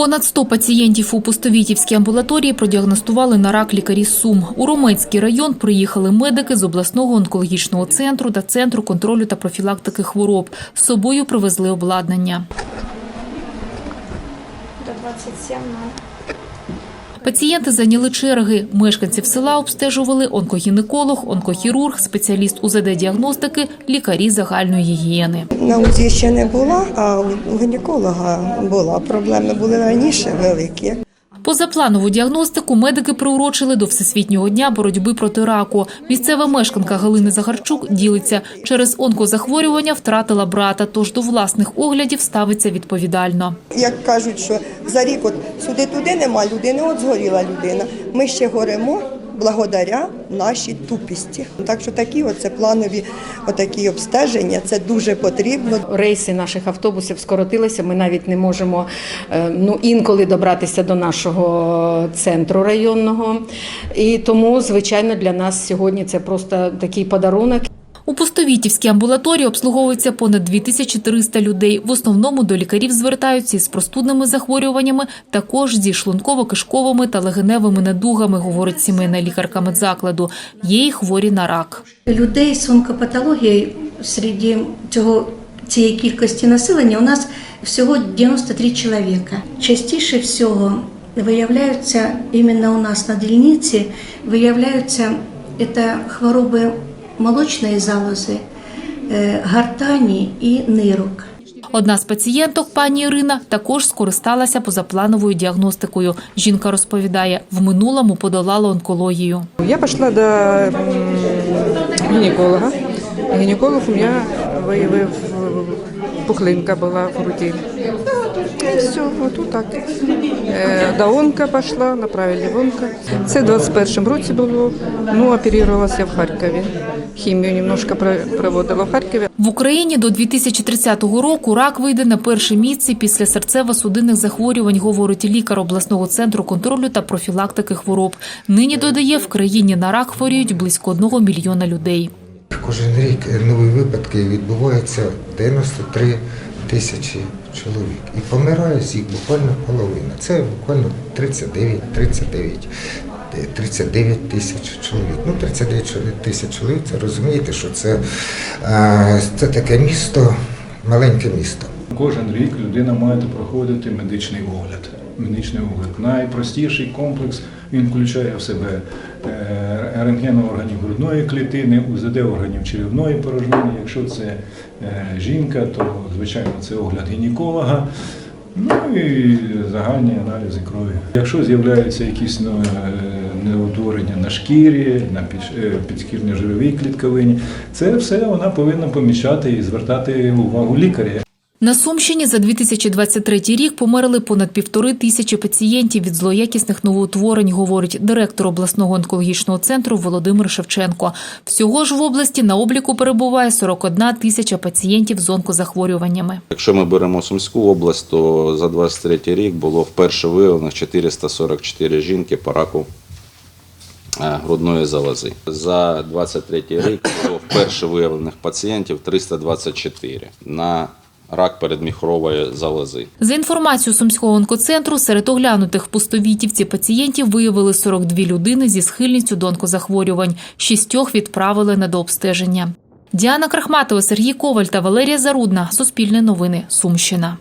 Понад 100 пацієнтів у Пустовітівській амбулаторії продіагностували на рак лікарі Сум. У Ромецький район приїхали медики з обласного онкологічного центру та центру контролю та профілактики хвороб. З собою привезли обладнання. До 27 надо. Пацієнти зайняли черги. Мешканців села обстежували онкогінеколог, онкохірург, спеціаліст УЗД-діагностики, лікарі загальної гігієни. На УЗІ ще не була, а у гінеколога була. Проблеми були раніше великі. Позапланову діагностику медики приурочили до Всесвітнього дня боротьби проти раку. Місцева мешканка Галини Загарчук ділиться. Через онкозахворювання втратила брата, тож до власних оглядів ставиться відповідально. Як кажуть, що за рік от сюди туди нема людини, от згоріла людина. Ми ще горемо благодаря нашій тупісті. Так що такі оце планові отакі обстеження, це дуже потрібно. Рейси наших автобусів скоротилися. Ми навіть не можемо е, ну інколи добратися до нашого центру районного. І тому, звичайно, для нас сьогодні це просто такий подарунок. У Пустовітівській амбулаторії обслуговується понад 2300 людей. В основному до лікарів звертаються із простудними захворюваннями, також зі шлунково-кишковими та легеневими недугами, говорить сімейна лікарка медзакладу. Є й хворі на рак. Людей з онкопатологією серед цього цієї кількості населення у нас всього 93 чоловіка. Частіше всього виявляються іменно у нас на дільниці, виявляються це хвороби молочної залози, гартані гортані і нирок. Одна з пацієнток, пані Ірина, також скористалася позаплановою діагностикою. Жінка розповідає, в минулому подолала онкологію. Я пішла до гінеколога. Гінеколог у мене виявив пухлинка була в груді. І все, от так. Е, пішла, направили в онко. Це в 21 році було. Ну, оперувалася в Харкові. Хімію немножко проводила в Харкові. В Україні до 2030 року рак вийде на перше місце після серцево-судинних захворювань, говорить лікар обласного центру контролю та профілактики хвороб. Нині додає, в країні на рак хворіють близько одного мільйона людей. Кожен рік нові випадки відбуваються 93 тисячі чоловік. І помирає з їх буквально половина. Це буквально 39, 39, е, 39 тисяч чоловік. Ну, 39 чоловік- тисяч чоловік, це розумієте, що це, це таке місто, маленьке місто. Кожен рік людина має проходити медичний огляд. Медичний огляд. Найпростіший комплекс він включає в себе е, рентген органів грудної клітини, УЗД органів черевної порожнини. Якщо це е, жінка, то звичайно це огляд гінеколога. Ну і загальні аналізи крові. Якщо з'являються якісь ну, е, неутворення на шкірі, на під- підшкірній жировій клітковині, це все вона повинна помічати і звертати увагу лікаря. На Сумщині за 2023 рік померли понад півтори тисячі пацієнтів від злоякісних новоутворень, говорить директор обласного онкологічного центру Володимир Шевченко. Всього ж в області на обліку перебуває 41 тисяча пацієнтів з онкозахворюваннями. Якщо ми беремо Сумську область, то за 23 рік було вперше виявлено 444 жінки по раку е, грудної залози. За 23 рік було вперше виявлених пацієнтів 324 на рак передміхрової залози. За інформацією Сумського онкоцентру, серед оглянутих Пустовітівці пацієнтів виявили 42 людини зі схильністю до онкозахворювань. Шістьох відправили на дообстеження. Діана Крахматова, Сергій Коваль та Валерія Зарудна. Суспільне новини. Сумщина.